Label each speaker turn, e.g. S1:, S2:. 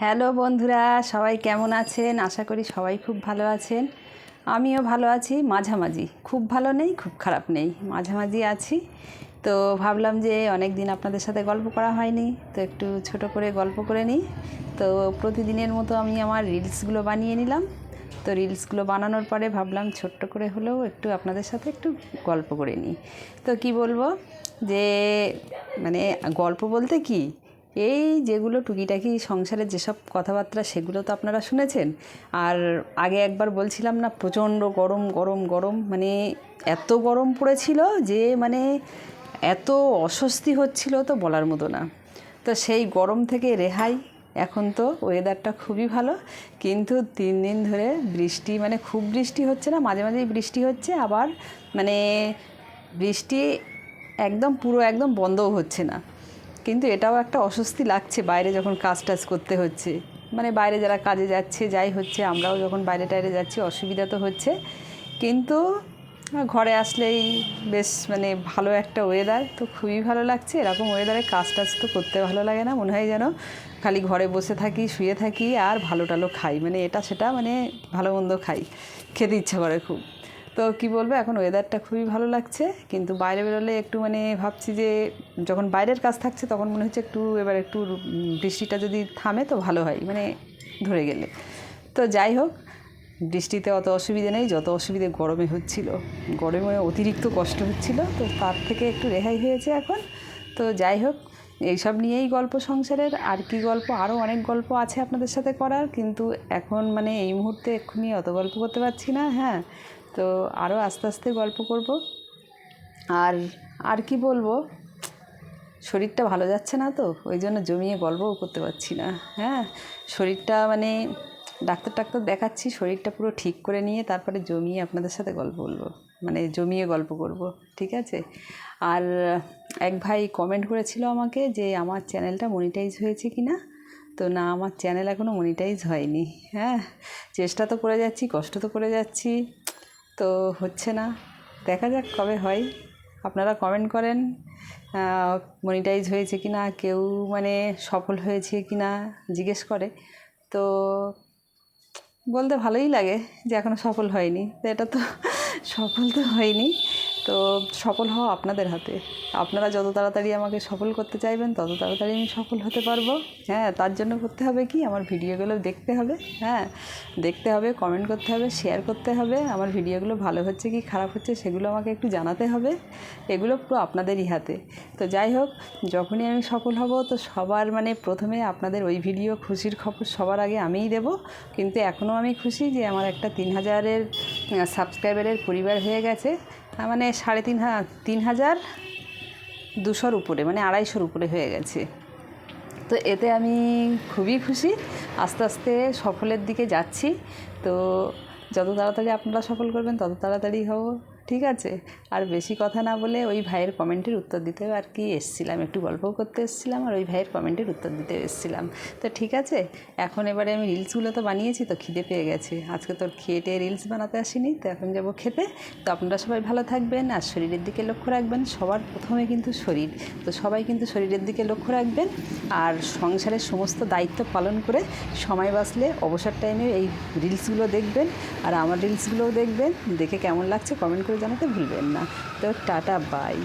S1: Hello বন্ধুরা, সবাই কেমন আছেন? আশা করি সবাই খুব ভালো আছেন। আমিও ভালো আছি, মাঝামাঝি। খুব ভালো নেই, খুব খারাপ নেই। মাঝামাঝি আছি। তো ভাবলাম যে অনেক দিন আপনাদের সাথে গল্প করা হয়নি, তো একটু ছোট করে গল্প করে নিই। তো প্রতিদিনের মতো আমি আমার রিলসগুলো বানিয়ে নিলাম। তো রিলসগুলো বানানোর পরে ভাবলাম ছোট্ট করে হলেও একটু আপনাদের সাথে একটু গল্প করে নিই। তো কি বলব? যে মানে গল্প বলতে কি? এই যেগুলো টুকিটাকি সংসারের যেসব কথাবার্তা, সেগুলো তো আপনারা শুনেছেন। আর আগে একবার বলছিলাম না, প্রচণ্ড গরম গরম গরম মানে এত গরম পড়েছিল যে মানে এত অস্বস্তি হচ্ছিল তো বলার মতো না। তো সেই গরম থেকে রেহাই, এখন তো ওয়েদারটা খুবই ভালো। কিন্তু তিন দিন ধরে বৃষ্টি মানে খুব বৃষ্টি হচ্ছে না, মাঝে মাঝেই বৃষ্টি হচ্ছে, আবার মানে বৃষ্টি একদম পুরো একদম বন্ধও হচ্ছে না। কিন্তু এটাও একটা অস্বস্তি লাগছে বাইরে যখন কাজ টাজ করতে হচ্ছে। মানে বাইরে যারা কাজে যাচ্ছে, যাই হচ্ছে, আমরাও যখন বাইরে টাইরে যাচ্ছি, অসুবিধা তো হচ্ছে। কিন্তু ঘরে আসলেই বেশ মানে ভালো একটা ওয়েদার তো খুবই ভালো লাগছে। এরকম ওয়েদারে কাজ টাজ তো করতে ভালো লাগে না, মনে হয় যেন খালি ঘরে বসে থাকি, শুয়ে থাকি আর ভালো টালো খাই। মানে এটা সেটা মানে ভালো মন্দ খাই, খেতে ইচ্ছা করে খুব। তো কি বলব, এখন ওয়েদারটা খুবই ভালো লাগছে, কিন্তু বাইরে বেরোলে একটু মানে ভাবছি যে যখন বাইরের কাজ থাকছে তখন মনে হচ্ছে একটু এবার একটু বৃষ্টিটা যদি থামে তো ভালো হয় মানে ধরে গেলে। তো যাই হোক, বৃষ্টিতে অত অসুবিধে নেই, যত অসুবিধে গরমে হচ্ছিল। গরমে অতিরিক্ত কষ্ট হচ্ছিল, তো তার থেকে একটু রেহাই হয়েছে এখন। তো যাই হোক, এইসব নিয়েই গল্প সংসারের, আর কি গল্প আরও অনেক গল্প আছে আপনাদের সাথে করার, কিন্তু এখন মানে এই মুহূর্তে এক্ষুনি অত গল্প করতে পারছি না হ্যাঁ। তো আরও আস্তে আস্তে গল্প করব। আর আর কি বলব? শরীরটা ভালো যাচ্ছে না তো, ওই জন্য জমিয়ে গল্পও করতে পারছি না। হ্যাঁ শরীরটা মানে ডাক্তার টাক্তার দেখাচ্ছি, শরীরটা পুরো ঠিক করে নিয়ে তারপরে জমিয়ে আপনাদের সাথে গল্প বলব। মানে জমিয়ে গল্প করব, ঠিক আছে? আর এক ভাই কমেন্ট করেছিল আমাকে যে, আমার চ্যানেলটা মনিটাইজ হয়েছে কি না? তো, না, আমার চ্যানেল এখনও মনিটাইজ হয়নি। হ্যাঁ চেষ্টা তো করে যাচ্ছি, কষ্ট তো করে যাচ্ছি। তো হচ্ছে না। দেখা যাক কবে হয়। আপনারা কমেন্ট করেন মনিটাইজ হয়েছে কি না, কেউ মানে সফল হয়েছে কি না, জিজ্ঞেস করে। তো বলতে ভালোই লাগে যে এখনও সফল হয়নি। তো এটা তো সফল তো হয়নি। তো সফল হওয়া আপনাদের হাতে। আপনারা যত তাড়াতাড়ি আমাকে সফল করতে চাইবেন, তত তাড়াতাড়ি আমি সফল হতে পারব। হ্যাঁ তার জন্য করতে হবে কি? আমার ভিডিওগুলো দেখতে হবে। হ্যাঁ দেখতে হবে কমেন্ট করতে হবে শেয়ার করতে হবে। আমার ভিডিওগুলো ভালো হচ্ছে কি, খারাপ হচ্ছে সেগুলো আমাকে একটু জানাতে হবে। এগুলো পুরো আপনাদেরই হাতে। তো যাই হোক, যখনই আমি সফল হব, তো সবার মানে প্রথমে আপনাদের ওই ভিডিও খুশির খবর সবার আগে আমিই দেব। কিন্তু এখনও আমি খুশি যে আমার একটা তিন হাজারের সাবস্ক্রাইবারের পরিবার হয়ে গেছে। মানে সাড়ে তিন হা তিন হাজার দুশোর উপরে মানে আড়াইশোর উপরে হয়ে গেছে। তো এতে আমি খুবই খুশি। আস্তে আস্তে সফলের দিকে যাচ্ছি। তো যত তাড়াতাড়ি আপনারা সফল করবেন, তত তাড়াতাড়ি হব। ঠিক আছে? আর বেশি কথা না বলে ওই ভাইয়ের কমেন্টের উত্তর দিতে আর কি এসছিলাম। একটু গল্পও করতে এসছিলাম আর ওই ভাইয়ের কমেন্টের উত্তর দিতে এসছিলাম। তো ঠিক আছে? এখন এবারে আমি রিলসগুলো তো বানিয়েছি তো খিদে পেয়ে গেছে। আজকে তোর খেয়ে টেয়ে রিলস বানাতে আসিনি, তো এখন যাব খেতে। তো আপনারা সবাই ভালো থাকবেন আর শরীরের দিকে লক্ষ্য রাখবেন। সবার প্রথমে কিন্তু শরীর। তো সবাই কিন্তু শরীরের দিকে লক্ষ্য রাখবেন আর সংসারের সমস্ত দায়িত্ব পালন করে সময় বাঁচলে অবসর টাইমে এই রিলসগুলো দেখবেন। আর আমার রিলসগুলোও দেখবেন। দেখে কেমন লাগছে কমেন্ট করে জানাতে ভুলবেন না। তো টাটা বাই।